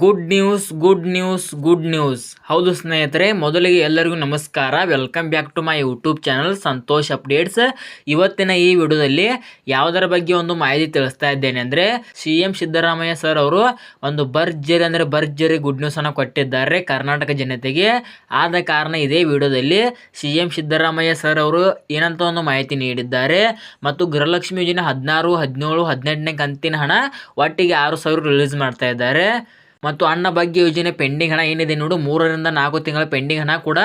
Good news good news good news ಹೌದು ಸ್ನೇಹಿತರೆ, ಮೊದಲಿಗೆ ಎಲ್ಲರಿಗೂ ನಮಸ್ಕಾರ. Welcome back to my YouTube channel Santosh updates ಇವತ್ತಿನ ಈ ವಿಡಿಯೋದಲ್ಲಿ ಯಾವುದರ ಬಗ್ಗೆ ಒಂದು ಮಾಹಿತಿ ತಿಳಿಸ್ತಾ ಇದ್ದೇನೆ ಅಂದರೆ, ಸಿ ಎಂ ಸಿದ್ದರಾಮಯ್ಯ ಸರ್ ಅವರು ಒಂದು ಭರ್ಜರಿ ಅಂದರೆ ಭರ್ಜರಿ ಗುಡ್ ನ್ಯೂಸನ್ನು ಕೊಟ್ಟಿದ್ದಾರೆ ಕರ್ನಾಟಕ ಜನತೆಗೆ. ಆದ ಕಾರಣ ಇದೇ ವಿಡಿಯೋದಲ್ಲಿ ಸಿ ಎಂ ಸಿದ್ದರಾಮಯ್ಯ ಸರ್ ಅವರು ಏನಂತ ಒಂದು ಮಾಹಿತಿ ನೀಡಿದ್ದಾರೆ. ಮತ್ತು ಗೃಹಲಕ್ಷ್ಮಿ ಯೋಜನೆ ಹದಿನಾರು, ಹದಿನೇಳು, ಹದಿನೆಂಟನೇ ಕಂತಿನ ಹಣ ಒಟ್ಟಿಗೆ ಆರು ಸಾವಿರ ರಿಲೀಸ್ ಮಾಡ್ತಾ ಇದ್ದಾರೆ. ಮತ್ತು ಅನ್ನ ಭಾಗ್ಯ ಯೋಜನೆ ಪೆಂಡಿಂಗ್ ಹಣ ಏನಿದೆ ನೋಡು, ಮೂರರಿಂದ ನಾಲ್ಕು ತಿಂಗಳ ಪೆಂಡಿಂಗ್ ಹಣ ಕೂಡ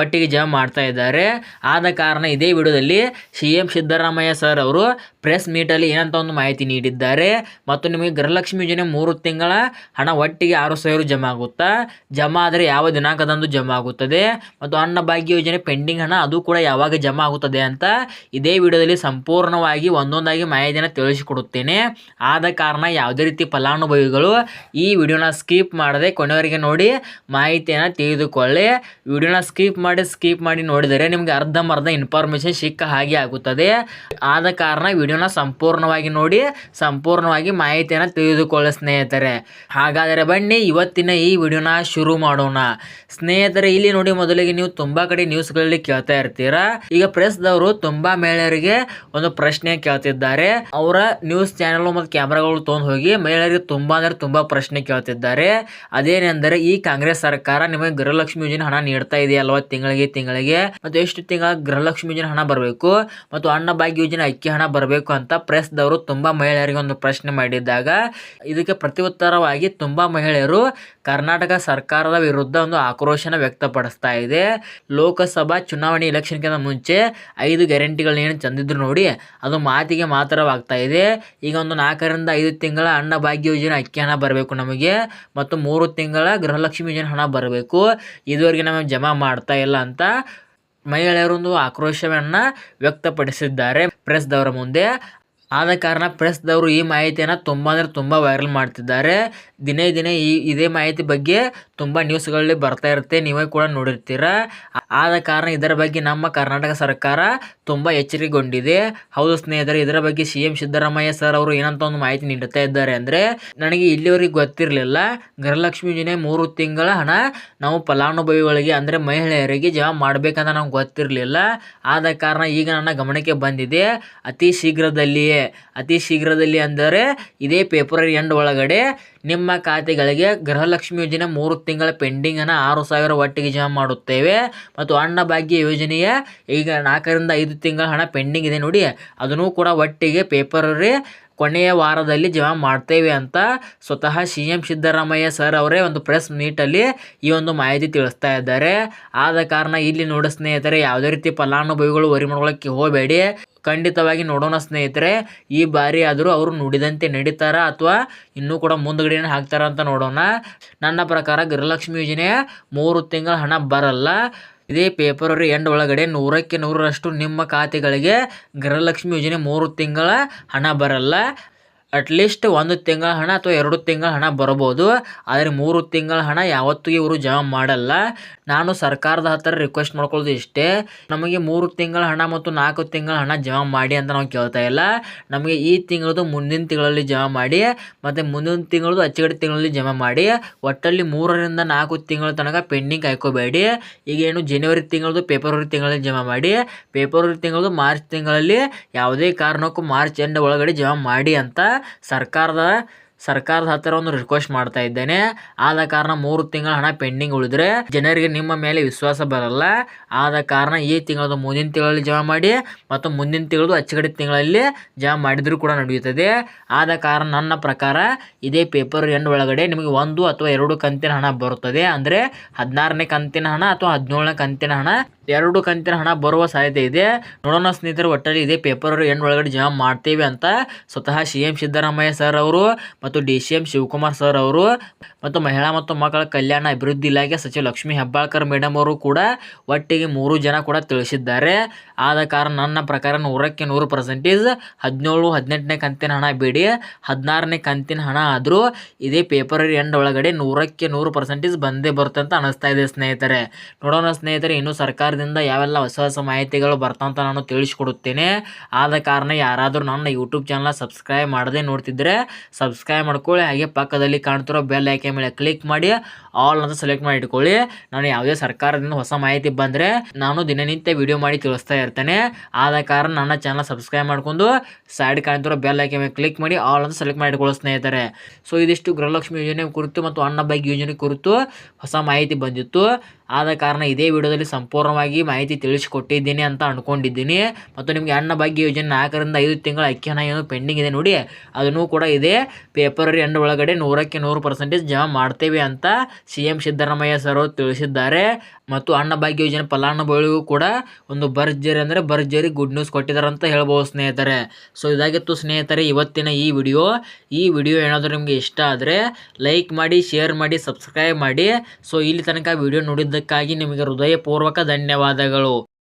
ಒಟ್ಟಿಗೆ ಜಮಾ ಮಾಡ್ತಾ ಇದ್ದಾರೆ. ಆದ ಕಾರಣ ಇದೇ ವಿಡಿಯೋದಲ್ಲಿ ಸಿ ಎಂ ಸಿದ್ದರಾಮಯ್ಯ ಸರ್ ಅವರು ಪ್ರೆಸ್ ಮೀಟಲ್ಲಿ ಏನಂತ ಒಂದು ಮಾಹಿತಿ ನೀಡಿದ್ದಾರೆ. ಮತ್ತು ನಿಮಗೆ ಗೃಹಲಕ್ಷ್ಮಿ ಯೋಜನೆ ಮೂರು ತಿಂಗಳ ಹಣ ಒಟ್ಟಿಗೆ ಆರು ಸಾವಿರ ಜಮಾ ಆಗುತ್ತಾ? ಜಮಾ ಆದರೆ ಯಾವ ದಿನಾಂಕದಂದು ಜಮಾ ಆಗುತ್ತದೆ? ಮತ್ತು ಅನ್ನ ಭಾಗ್ಯ ಯೋಜನೆ ಪೆಂಡಿಂಗ್ ಹಣ ಅದು ಕೂಡ ಯಾವಾಗ ಜಮಾ ಆಗುತ್ತದೆ ಅಂತ ಇದೇ ವಿಡಿಯೋದಲ್ಲಿ ಸಂಪೂರ್ಣವಾಗಿ ಒಂದೊಂದಾಗಿ ಮಾಹಿತಿಯನ್ನು ತಿಳಿಸಿಕೊಡುತ್ತೇನೆ. ಆದ ಕಾರಣ ಯಾವುದೇ ರೀತಿ ಫಲಾನುಭವಿಗಳು ಈ ವಿಡಿಯೋನ ಸ್ಕಿಪ್ ಮಾಡದೆ ಕೊನೆಯವರೆಗೆ ನೋಡಿ ಮಾಹಿತಿಯನ್ನು ತಿಳಿದುಕೊಳ್ಳಿ. ವಿಡಿಯೋನ ಸ್ಕಿಪ್ ಮಾಡಿ ಸ್ಕಿಪ್ ಮಾಡಿ ನೋಡಿದರೆ ನಿಮಗೆ ಅರ್ಧಂಬರ್ಧ ಇನ್ಫಾರ್ಮೇಷನ್ ಸಿಕ್ಕ ಹಾಗೆ ಆಗುತ್ತದೆ. ಆದ ಕಾರಣ ವಿಡಿಯೋನ ಸಂಪೂರ್ಣವಾಗಿ ನೋಡಿ, ಸಂಪೂರ್ಣವಾಗಿ ಮಾಹಿತಿಯನ್ನು ತಿಳಿದುಕೊಳ್ಳಿ ಸ್ನೇಹಿತರೆ. ಹಾಗಾದರೆ ಬನ್ನಿ, ಇವತ್ತಿನ ಈ ವಿಡಿಯೋನ ಶುರು ಮಾಡೋಣ. ಸ್ನೇಹಿತರೆ, ಇಲ್ಲಿ ನೋಡಿ ಮೊದಲಿಗೆ ನೀವು ತುಂಬ ಕಡೆ ನ್ಯೂಸ್ಗಳಲ್ಲಿ ಕೇಳ್ತಾ ಇರ್ತೀರಾ. ಈಗ ಪ್ರೆಸ್ದವರು ತುಂಬಾ ಮಹಿಳೆಯರಿಗೆ ಒಂದು ಪ್ರಶ್ನೆ ಕೇಳ್ತಿದ್ದಾರೆ. ಅವರ ನ್ಯೂಸ್ ಚಾನೆಲ್ ಮತ್ತು ಕ್ಯಾಮ್ರಾಗಳು ತೊಗೊಂಡು ಹೋಗಿ ಮಹಿಳೆಯರಿಗೆ ತುಂಬಾ ಅಂದ್ರೆ ತುಂಬಾ ಪ್ರಶ್ನೆ ಕೇಳ್ತಿದ್ದಾರೆ. ಅದೇನೆಂದರೆ ಈ ಕಾಂಗ್ರೆಸ್ ಸರ್ಕಾರ ನಿಮಗೆ ಗೃಹಲಕ್ಷ್ಮಿ ಯೋಜನೆ ಹಣ ನೀಡ್ತಾ ಇದೆಯಲ್ವಾ ತಿಂಗಳಿಗೆ ತಿಂಗಳಿಗೆ. ಮತ್ತು ಎಷ್ಟು ತಿಂಗಳ ಗೃಹಲಕ್ಷ್ಮಿ ಯೋಜನೆ ಹಣ ಬರಬೇಕು? ಮತ್ತು ಅನ್ನ ಭಾಗ್ಯ ಯೋಜನೆ ಅಕ್ಕಿ ಹಣ ಬರಬೇಕು ಅಂತ ಪ್ರೆಸ್ದವರು ತುಂಬ ಮಹಿಳೆಯರಿಗೆ ಒಂದು ಪ್ರಶ್ನೆ ಮಾಡಿದ್ದಾಗ ಇದಕ್ಕೆ ಪ್ರತ್ಯುತ್ತರವಾಗಿ ತುಂಬ ಮಹಿಳೆಯರು ಕರ್ನಾಟಕ ಸರ್ಕಾರದ ವಿರುದ್ಧ ಒಂದು ಆಕ್ರೋಶನ ವ್ಯಕ್ತಪಡಿಸ್ತಾ ಇದೆ. ಲೋಕಸಭಾ ಚುನಾವಣೆ ಎಲೆಕ್ಷನ್ಗಿಂತ ಮುಂಚೆ ಐದು ಗ್ಯಾರಂಟಿಗಳನ್ನ ಏನು ಚಂದಿದ್ರು ನೋಡಿ, ಅದು ಮಾತಿಗೆ ಮಾತ್ರವಾಗ್ತಾ ಇದೆ. ಈಗ ಒಂದು ನಾಲ್ಕರಿಂದ ಐದು ತಿಂಗಳ ಅನ್ನ ಭಾಗ್ಯ ಯೋಜನೆ ಅಕ್ಕಿ ಹಣ ಬರಬೇಕು ನಮಗೆ. ಮತ್ತು ಮೂರು ತಿಂಗಳ ಗೃಹಲಕ್ಷ್ಮಿ ಯೋಜನೆ ಹಣ ಬರಬೇಕು. ಇದುವರೆಗೆ ನಮಗೆ ಜಮಾ ಮಾಡ್ತಾ ಇಲ್ಲ ಅಂತ ಮಹಿಳೆಯರೊಂದು ಆಕ್ರೋಶವನ್ನು ವ್ಯಕ್ತಪಡಿಸಿದ್ದಾರೆ. ಪ್ರೆಸ್ದವರ ಮುಂದೆ ಆದ ಕಾರಣ ಪ್ರೆಸ್ದವರು ಈ ಮಾಹಿತಿಯನ್ನು ತುಂಬ ಅಂದರೆ ತುಂಬ ವೈರಲ್ ಮಾಡ್ತಿದ್ದಾರೆ. ದಿನೇ ದಿನೇ ಈ, ಇದೇ ಮಾಹಿತಿ ಬಗ್ಗೆ ತುಂಬ ನ್ಯೂಸ್ಗಳಲ್ಲಿ ಬರ್ತಾ ಇರುತ್ತೆ. ನೀವೇ ಕೂಡ ನೋಡಿರ್ತೀರ? ಆದ ಕಾರಣ ಇದರ ಬಗ್ಗೆ ನಮ್ಮ ಕರ್ನಾಟಕ ಸರ್ಕಾರ ತುಂಬ ಎಚ್ಚರಿಕೆಗೊಂಡಿದೆ ಹೌದು ಸ್ನೇಹಿತರೆ, ಇದರ ಬಗ್ಗೆ ಸಿ ಎಂ ಸಿದ್ದರಾಮಯ್ಯ ಸರ್ ಅವರು ಏನಂತ ಒಂದು ಮಾಹಿತಿ ನೀಡುತ್ತಾ ಇದ್ದಾರೆ ಅಂದರೆ, ನನಗೆ ಇಲ್ಲಿವರೆಗೆ ಗೊತ್ತಿರಲಿಲ್ಲ. ಗೃಹಲಕ್ಷ್ಮಿ ಯೋಜನೆ ಮೂರು ತಿಂಗಳ ಹಣ ನಾವು ಫಲಾನುಭವಿಗಳಿಗೆ ಅಂದರೆ ಮಹಿಳೆಯರಿಗೆ ಜಮಾ ಮಾಡಬೇಕಂತ ನಮ್ಗೆ ಗೊತ್ತಿರಲಿಲ್ಲ. ಆದ ಕಾರಣ ಈಗ ನನ್ನ ಗಮನಕ್ಕೆ ಬಂದಿದೆ. ಅತಿ ಶೀಘ್ರದಲ್ಲಿಯೇ ಅತಿ ಶೀಘ್ರದಲ್ಲಿ ಅಂದರೆ ಇದೇ ಫೆಬ್ರವರಿ ಎಂಡ್ ಒಳಗಡೆ ನಿಮ್ಮ ಖಾತೆಗಳಿಗೆ ಗೃಹಲಕ್ಷ್ಮಿ ಯೋಜನೆ ಮೂರು ತಿಂಗಳ ಪೆಂಡಿಂಗ್ ಹಣ ಆರು ಸಾವಿರ ಒಟ್ಟಿಗೆ ಜಮಾ ಮಾಡುತ್ತೇವೆ. ಮತ್ತು ಅನ್ನಭಾಗ್ಯ ಯೋಜನೆಯ ಈಗ ನಾಲ್ಕರಿಂದ ಐದು ತಿಂಗಳ ಹಣ ಪೆಂಡಿಂಗ್ ಇದೆ ನೋಡಿ, ಅದನ್ನು ಕೂಡ ಒಟ್ಟಿಗೆ ಫೆಬ್ರವರಿ ಕೊನೆಯ ವಾರದಲ್ಲಿ ಜಮಾ ಮಾಡ್ತೇವೆ ಅಂತ ಸ್ವತಃ ಸಿ ಎಂ ಸಿದ್ದರಾಮಯ್ಯ ಸರ್ ಅವರೇ ಒಂದು ಪ್ರೆಸ್ ಮೀಟಲ್ಲಿ ಈ ಒಂದು ಮಾಹಿತಿ ತಿಳಿಸ್ತಾ ಇದ್ದಾರೆ. ಆದ ಕಾರಣ ಇಲ್ಲಿ ನೋಡ ಸ್ನೇಹಿತರೆ, ಯಾವುದೇ ರೀತಿ ಫಲಾನುಭವಿಗಳು ವರಿ ಮಾಡ್ಕೊಳ್ಳೋಕ್ಕೆ ಹೋಗಬೇಡಿ. ಖಂಡಿತವಾಗಿ ನೋಡೋಣ ಸ್ನೇಹಿತರೆ, ಈ ಬಾರಿ ಆದರೂ ಅವರು ನುಡಿದಂತೆ ನಡೀತಾರ ಅಥವಾ ಇನ್ನೂ ಕೂಡ ಮುಂದಗಡೆನೇ ಹಾಕ್ತಾರ ಅಂತ ನೋಡೋಣ. ನನ್ನ ಪ್ರಕಾರ ಗೃಹಲಕ್ಷ್ಮಿ ಯೋಜನೆ ಮೂರು ತಿಂಗಳ ಹಣ ಬರಲ್ಲ. ಇದೇ ಫೆಬ್ರವರಿ ಎಂಡ್ ಒಳಗಡೆ ನೂರಕ್ಕೆ ನೂರರಷ್ಟು ನಿಮ್ಮ ಖಾತೆಗಳಿಗೆ ಗೃಹಲಕ್ಷ್ಮಿ ಯೋಜನೆ ಮೂರು ತಿಂಗಳ ಹಣ ಬರಲ್ಲ. ಅಟ್ಲೀಸ್ಟ್ ಒಂದು ತಿಂಗಳ ಹಣ ಅಥವಾ ಎರಡು ತಿಂಗಳ ಹಣ ಬರ್ಬೋದು. ಆದರೆ ಮೂರು ತಿಂಗಳ ಹಣ ಯಾವತ್ತೂ ಇವರು ಜಮಾ ಮಾಡಲ್ಲ. ನಾನು ಸರ್ಕಾರದ ಹತ್ತಿರ ರಿಕ್ವೆಸ್ಟ್ ಮಾಡ್ಕೊಳ್ಳೋದು ಇಷ್ಟೇ. ನಮಗೆ ಮೂರು ತಿಂಗಳ ಹಣ ಮತ್ತು ನಾಲ್ಕು ತಿಂಗಳ ಹಣ ಜಮಾ ಮಾಡಿ ಅಂತ ನಾವು ಕೇಳ್ತಾ ಇಲ್ಲ. ನಮಗೆ ಈ ತಿಂಗಳದು ಮುಂದಿನ ತಿಂಗಳಲ್ಲಿ ಜಮಾ ಮಾಡಿ, ಮತ್ತು ಮುಂದಿನ ತಿಂಗಳದು ಅಚ್ಚುಗಡೆ ತಿಂಗಳಲ್ಲಿ ಜಮಾ ಮಾಡಿ. ಒಟ್ಟಲ್ಲಿ ಮೂರರಿಂದ ನಾಲ್ಕು ತಿಂಗಳ ತನಕ ಪೆಂಡಿಂಗ್ ಹಾಕೋಬೇಡಿ. ಈಗ ಏನು ಜನವರಿ ತಿಂಗಳದು ಫೆಬ್ರವರಿ ತಿಂಗಳಲ್ಲಿ ಜಮಾ ಮಾಡಿ. ಫೆಬ್ರವರಿ ತಿಂಗಳದು ಮಾರ್ಚ್ ತಿಂಗಳಲ್ಲಿ ಯಾವುದೇ ಕಾರಣಕ್ಕೂ ಮಾರ್ಚ್ ಎಂಡ್ ಒಳಗಡೆ ಜಮಾ ಮಾಡಿ ಅಂತ ಸರ್ಕಾರದ ಸರ್ಕಾರದ ಹತ್ತಿರ ಒಂದು ರಿಕ್ವೆಸ್ಟ್ ಮಾಡ್ತಾ ಇದ್ದೇನೆ. ಆದ ಕಾರಣ ಮೂರು ತಿಂಗಳ ಹಣ ಪೆಂಡಿಂಗ್ ಉಳಿದ್ರೆ ಜನರಿಗೆ ನಿಮ್ಮ ಮೇಲೆ ವಿಶ್ವಾಸ ಬರಲ್ಲ. ಆದ ಕಾರಣ ಈ ತಿಂಗಳದು ಮುಂದಿನ ತಿಂಗಳಲ್ಲಿ ಜಮಾ ಮಾಡಿ ಮತ್ತು ಮುಂದಿನ ತಿಂಗಳದು ಅಚ್ಚುಕಡೆ ತಿಂಗಳಲ್ಲಿ ಜಮಾ ಮಾಡಿದರೂ ಕೂಡ ನಡೆಯುತ್ತದೆ. ಆದ ಕಾರಣ ನನ್ನ ಪ್ರಕಾರ ಇದೇ ಪೇಪರ್ ಎಂಡ್ ಒಳಗಡೆ ನಿಮಗೆ ಒಂದು ಅಥವಾ ಎರಡು ಕಂತಿನ ಹಣ ಬರುತ್ತದೆ. ಅಂದರೆ ಹದಿನಾರನೇ ಕಂತಿನ ಹಣ ಅಥವಾ ಹದಿನೇಳನೇ ಕಂತಿನ ಹಣ ಎರಡು ಕಂತಿನ ಹಣ ಬರುವ ಸಾಧ್ಯತೆ ಇದೆ. ನೋಡೋಣ ಸ್ನೇಹಿತರು ಒಟ್ಟಲ್ಲಿ ಇದೇ ಪೇಪರ್ ಎಂಡ್ ಒಳಗಡೆ ಜಮಾ ಮಾಡ್ತೇವೆ ಅಂತ ಸ್ವತಃ ಸಿ ಎಂ ಸಿದ್ದರಾಮಯ್ಯ ಸರ್ ಅವರು ಮತ್ತು D C M Shivakumar sir ಅವರು ಮತ್ತು ಮಹಿಳಾ ಮತ್ತು ಮಕ್ಕಳ ಕಲ್ಯಾಣ ಅಭಿವೃದ್ಧಿ ಇಲಾಖೆ ಸಚಿವ ಲಕ್ಷ್ಮೀ ಹೆಬ್ಬಾಳ್ಕರ್ ಮೇಡಮ್ ಅವರು ಕೂಡ ಒಟ್ಟಿಗೆ ಮೂರು ಜನ ಕೂಡ ತಿಳಿಸಿದ್ದಾರೆ. ಆದ ಕಾರಣ ನನ್ನ ಪ್ರಕಾರ ನೂರಕ್ಕೆ ನೂರು ಪರ್ಸೆಂಟೇಜ್ ಹದಿನೇಳು, ಹದಿನೆಂಟನೇ ಕಂತಿನ ಹಣ ಬೇಡಿ. ಹದಿನಾರನೇ ಕಂತಿನ ಹಣ ಆದರೂ ಇದೇ ಪೇಪರ್ ಎಂಡ್ ಒಳಗಡೆ ನೂರಕ್ಕೆ ನೂರು ಪರ್ಸೆಂಟೇಜ್ ಬಂದೇ ಬರುತ್ತೆ ಅಂತ ಅನಿಸ್ತಾ ಇದೆ ಸ್ನೇಹಿತರೆ. ನೋಡೋಣ ಸ್ನೇಹಿತರೆ, ಇನ್ನೂ ಸರ್ಕಾರ ಸರ್ಕಾರದಿಂದ ಯಾವೆಲ್ಲ ಹೊಸ ಹೊಸ ಮಾಹಿತಿಗಳು ಬರ್ತಂತ ನಾನು ತಿಳಿಸ್ಕೊಡುತ್ತೇನೆ. ಆದ ಕಾರಣ ಯಾರಾದರೂ ನನ್ನ ಯೂಟ್ಯೂಬ್ ಚಾನಲ್ ಸಬ್ಸ್ಕ್ರೈಬ್ ಮಾಡದೆ ನೋಡ್ತಿದ್ರೆ ಸಬ್ಸ್ಕ್ರೈಬ್ ಮಾಡ್ಕೊಳ್ಳಿ. ಹಾಗೆ ಪಕ್ಕದಲ್ಲಿ ಕಾಣ್ತಿರೋ ಬೆಲ್ ಐಕೆ ಮೇಲೆ ಕ್ಲಿಕ್ ಮಾಡಿ ಆಲ್ ಅಂತ ಸೆಲೆಕ್ಟ್ ಮಾಡಿ ಇಟ್ಕೊಳ್ಳಿ. ನಾನು ಯಾವುದೇ ಸರ್ಕಾರದಿಂದ ಹೊಸ ಮಾಹಿತಿ ಬಂದರೆ ನಾನು ದಿನನಿತ್ಯ ವಿಡಿಯೋ ಮಾಡಿ ತಿಳಿಸ್ತಾ ಇರ್ತೇನೆ. ಆದ ಕಾರಣ ನನ್ನ ಚಾನಲ್ ಸಬ್ಸ್ಕ್ರೈಬ್ ಮಾಡ್ಕೊಂಡು ಸೈಡ್ ಕಾಣ್ತಿರೋ ಬೆಲ್ ಐಕೆ ಮೇಲೆ ಕ್ಲಿಕ್ ಮಾಡಿ ಆಲ್ ಅಂತ ಸೆಲೆಕ್ಟ್ ಮಾಡಿ ಇಟ್ಕೊಳ್ಳೋ ಸ್ನೇಹಿತರೆ. ಸೊ ಇದಿಷ್ಟು ಗೃಹಲಕ್ಷ್ಮಿ ಯೋಜನೆ ಕುರಿತು ಮತ್ತು ಅನ್ನಭಾಗ್ಯ ಯೋಜನೆ ಕುರಿತು ಹೊಸ ಮಾಹಿತಿ ಬಂದಿತ್ತು. ಆದ ಕಾರಣ ಇದೇ ವಿಡಿಯೋದಲ್ಲಿ ಸಂಪೂರ್ಣವಾಗಿ ಮಾಹಿತಿ ತಿಳಿಸಿಕೊಟ್ಟಿದ್ದೀನಿ ಅಂತ ಅಂದ್ಕೊಂಡಿದ್ದೀನಿ ಮತ್ತು ನಿಮಗೆ ಅನ್ನಭಾಗ್ಯ ಯೋಜನೆ ನಾಲ್ಕರಿಂದ ಐದು ತಿಂಗಳ ಅಕ್ಕಿ ಹಣ ಏನು ಪೆಂಡಿಂಗ್ ಇದೆ ನೋಡಿ, ಅದನ್ನು ಕೂಡ ಇದೆ ಪೇಪರ್ ಎಂಡ್ ಒಳಗಡೆ ನೂರಕ್ಕೆ ನೂರು ಪರ್ಸೆಂಟೇಜ್ ಜಮಾ ಮಾಡ್ತೇವೆ ಅಂತ ಸಿ ಎಂ ಸಿದ್ದರಾಮಯ್ಯ ಸರ್ ಅವರು ತಿಳಿಸಿದ್ದಾರೆ. ಮತ್ತು ಅನ್ನಭಾಗ್ಯ ಯೋಜನೆ ಫಲಾನುಭವಿಗೂ ಕೂಡ ಒಂದು ಭರ್ಜರಿ ಅಂದರೆ ಭರ್ಜರಿ ಗುಡ್ ನ್ಯೂಸ್ ಕೊಟ್ಟಿದ್ದಾರೆ ಅಂತ ಹೇಳ್ಬೋದು ಸ್ನೇಹಿತರೆ. ಸೊ ಇದಾಗಿತ್ತು ಸ್ನೇಹಿತರೆ, ಇವತ್ತಿನ ಈ ವಿಡಿಯೋ. ಈ ವಿಡಿಯೋ ಏನಾದರೂ ನಿಮಗೆ ಇಷ್ಟ ಆದರೆ ಲೈಕ್ ಮಾಡಿ ಶೇರ್ ಮಾಡಿ ಸಬ್ಸ್ಕ್ರೈಬ್ ಮಾಡಿ. ಸೊ ಇಲ್ಲಿ ತನಕ ವಿಡಿಯೋ ನೋಡಿದ್ದಕ್ಕಾಗಿ ನಿಮಗೆ ಹೃದಯಪೂರ್ವಕ ಧನ್ಯವಾದಗಳು.